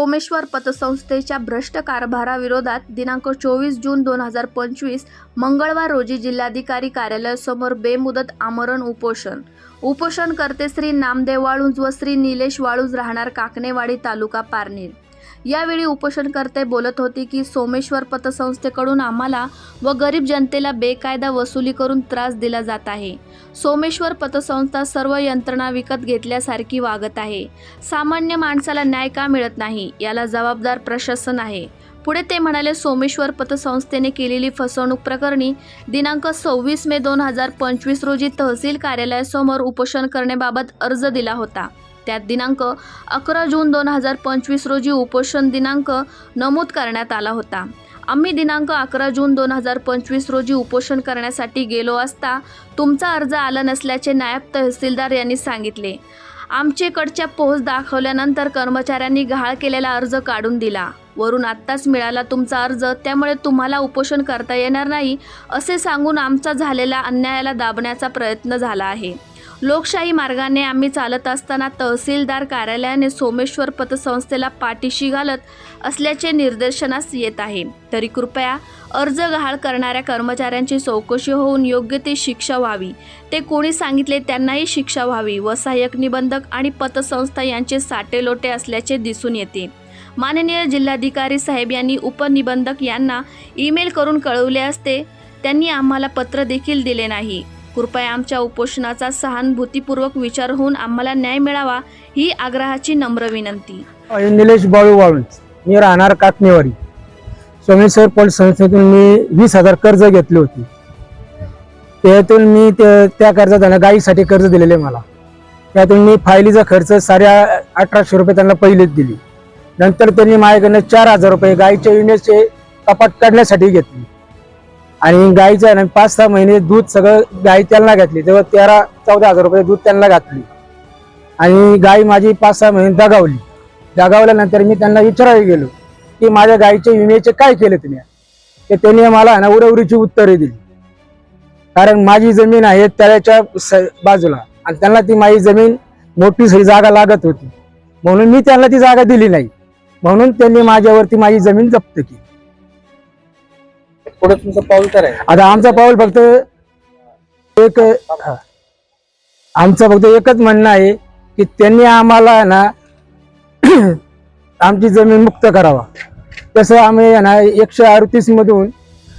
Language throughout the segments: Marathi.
सोमेश्वर पतसंस्थेच्या भ्रष्ट कारभाराविरोधात दिनांक चोवीस जून दोन हजार पंचवीस मंगळवार रोजी जिल्हाधिकारी कार्यालयासमोर बेमुदत आमरण उपोषण. उपोषणकर्ते श्री नामदेव वाळुंज व श्री निलेश वाळुंज राहणार काकणेवाडी तालुका पारनेर. यावेळी उपोषणकर्ते बोलत होते की सोमेश्वर पतसंस्थेकडून आम्हाला व गरीब जनतेला बेकायदा वसुली करून त्रास दिला जात आहे. सोमेश्वर पतसंस्था सर्व यंत्रणा विकत घेतल्यासारखी वागत आहे. सामान्य माणसाला न्याय का मिळत नाही? याला जबाबदार प्रशासन आहे. पुढे ते म्हणाले सोमेश्वर पतसंस्थेने केलेली फसवणूक प्रकरणी दिनांक सव्वीस मे दोन हजार पंचवीस रोजी तहसील कार्यालयासमोर उपोषण करण्याबाबत अर्ज दिला होता. त्यात दिनांक अकरा जून दोन हजार पंचवीस रोजी उपोषण दिनांक नमूद करण्यात आला होता. आम्ही दिनांक अकरा जून दोन हजार पंचवीस रोजी उपोषण करण्यासाठी गेलो असता तुमचा अर्ज आला नसल्याचे नायब तहसीलदार यांनी सांगितले. आमचेकडच्या पोहोच दाखवल्यानंतर कर्मचाऱ्यांनी घाळ केलेला अर्ज काढून दिला. वरून आत्ताच मिळाला तुमचा अर्ज त्यामुळे तुम्हाला उपोषण करता येणार नाही असे सांगून आमचा झालेला अन्यायाला दाबण्याचा प्रयत्न झाला आहे. लोकशाही मार्गाने आम्ही चालत असताना तहसीलदार कार्यालयाने सोमेश्वर पतसंस्थेला पाठीशी घालत असल्याचे निदर्शनास येत आहे. तरी कृपया अर्ज गहाळ करणाऱ्या कर्मचाऱ्यांची चौकशी होऊन योग्य ती शिक्षा व्हावी. ते कोणी सांगितले त्यांनाही शिक्षा व्हावी व सहाय्यक निबंधक आणि पतसंस्था यांचे साटेलोटे असल्याचे दिसून येते. माननीय जिल्हाधिकारी साहेब यांनी उपनिबंधक यांना ईमेल करून कळवले असते त्यांनी आम्हाला पत्र देखील दिले नाही. कृपया आमच्या उपोषणाचा सहानुभूतीपूर्वक विचार होऊन आम्हाला न्याय मिळावा ही आग्रहाची नम्र विनंती. निलेश बाळू वाळून मी राहणार कातनेवाडी सोमेश्वर पोलीस संस्थेतून मी वीस हजार कर्ज घेतले होते. त्यातून मी त्या कर्जात त्यांना गाईसाठी कर्ज दिलेले मला. त्यातून मी फायलीचा खर्च साऱ्या अठराशे रुपये त्यांना पहिलेच दिली. नंतर त्यांनी माझ्याकडनं चार हजार रुपये गाईच्या युनिटचे कपात काढण्यासाठी घेतली. आणि गाईचं आहे ना पाच सहा महिने दूध सगळं गाई त्यांना घातली. तेव्हा तेरा चौदा हजार रुपये दूध त्यांना घातली. आणि गाय माझी पाच सहा महिने दगावली. दगावल्यानंतर मी त्यांना विचारायला गेलो की माझ्या गायीचे विम्याचे काय केले तुम्ही? ते त्यांनी मला ना उडवडीची उत्तरे दिली. कारण माझी जमीन आहे त्याच्या स- बाजूला. आणि त्यांना ती माझी जमीन मोठी जागा लागत होती. म्हणून मी त्यांना ती जागा दिली नाही. म्हणून त्यांनी माझ्यावरती माझी जमीन जप्त केली. पुढे तुमचं पाऊल काय आता आमचं पाऊल फक्त एक हा. आमचं फक्त एकच म्हणणं आहे की त्यांनी आम्हाला ना आमची जमीन मुक्त करावा. तसं आम्ही आहे ना एकशे अडतीस मधून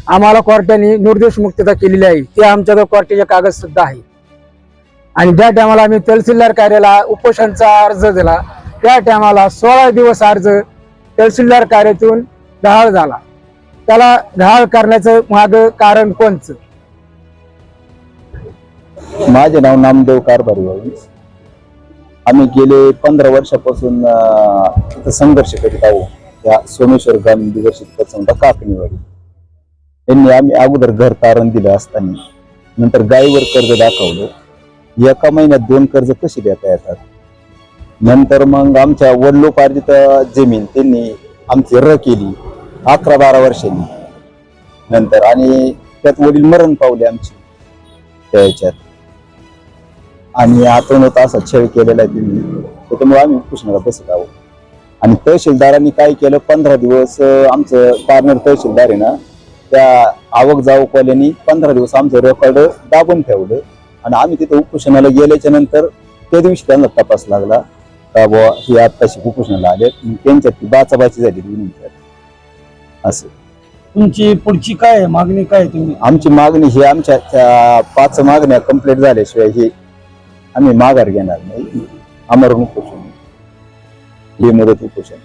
आम्हाला कोर्टाने निर्दोष मुक्तता केलेली आहे. ते आमच्याकडे कोर्टाचे कागद सुद्धा आहे. आणि ज्या टायमाला आम्ही तहसीलदार कार्याला उपोषणचा अर्ज दिला त्या टायमाला सोळा दिवस अर्ज तहसीलदार कार्यातून गहाळ झाला. त्याला घाळ करण्याचं माग कारण कोणचं? माझे नाव नामदेव कारभारी आम्ही गेले पंधरा वर्षापासून इथं संघर्ष करीत आहोत. या सोमेश्वर ग्रामीण दिग्दर्शित पतसंस्था काकणीवाडी यांनी आम्ही अगोदर घर तारण दिलं असताना नंतर गायीवर कर्ज दाखवलं. एका महिन्यात दोन कर्ज कशी देता येतात? नंतर मग आमच्या वडिलोपार्जित जमीन त्यांनी आमची र केली अकरा बारा वर्षांनी. नंतर आणि त्यात वडील मरण पावले आमचे त्या ह्याच्यात आणि आतून असा छळ केलेला आहे त्यांनी. त्याच्यामुळे आम्ही उपोषणाला बसत आहोत. आणि तहसीलदारांनी काय केलं? पंधरा दिवस आमचं पार्नर तहसीलदार आहे ना त्या आवक जावकवाल्यांनी पंधरा दिवस आमचं रेकॉर्ड दाबून ठेवलं. आणि आम्ही तिथे उपोषणाला गेल्याच्यानंतर त्या दिवशी त्यांना तपास लागला का बुवा ही आत्ताशी उपोषणाला आले त्यांच्यात ती बाचाबाची झाली असं. तुमची पुढची काय आहे? मागणी काय आहे तुम्ही? आमची मागणी ही आमच्या त्या पाच मागण्या कंप्लीट झाल्याशिवाय ही आम्ही माघार घेणार नाही. अमरण उपोषण. हे मुदत उपोषण.